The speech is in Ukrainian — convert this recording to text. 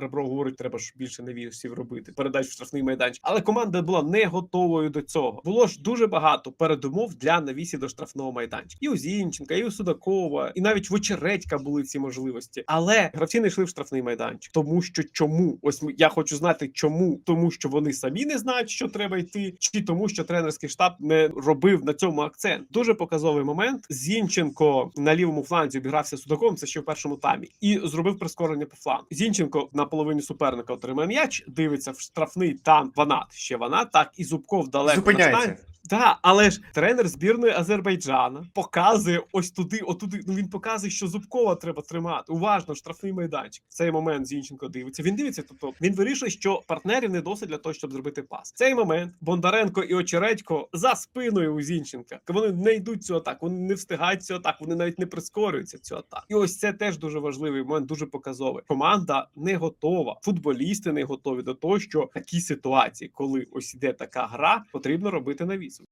Ребро говорить, треба ж більше навісів робити, передач в штрафний майданчик. Але команда була не готовою до цього. Було ж дуже багато передумов для навісів до штрафного майданчика. І у Зінченка, і у Судакова, і навіть в Очередька були ці можливості. Але гравці не йшли в штрафний майданчик. Тому що чому? Ось я хочу знати, чому тому, що вони самі не знають, що треба йти, чи тому, що тренерський штаб не робив на цьому акцент. Дуже показовий момент. Зінченко на лівому фланзі обігрався Судаковим. Це ще в першому таймі, і зробив прискорення по флангу. Зінченко на половині суперника отримає м'яч, дивиться в штрафний там Ванат. Ще Ванат, так і Зубков далеко на Зупиняється. штанці. Так, але ж тренер збірної Азербайджана показує ось туди, отуди. Ну він показує, що Зубкова треба тримати. Уважно, штрафний майданчик. В цей момент Зінченко дивиться. Він дивиться, тобто він вирішує, що партнерів не досить для того, щоб зробити пас. В цей момент Бондаренко і Очередько за спиною у Зінченка. Вони не йдуть цю атаку, вони не встигають цю атаку, вони навіть не прискорюються цю атаку. І ось це теж дуже важливий момент, дуже показовий. Команда не готова, футболісти не готові до того, що такі ситуації, коли ось іде така гра, потрібно робити навіс.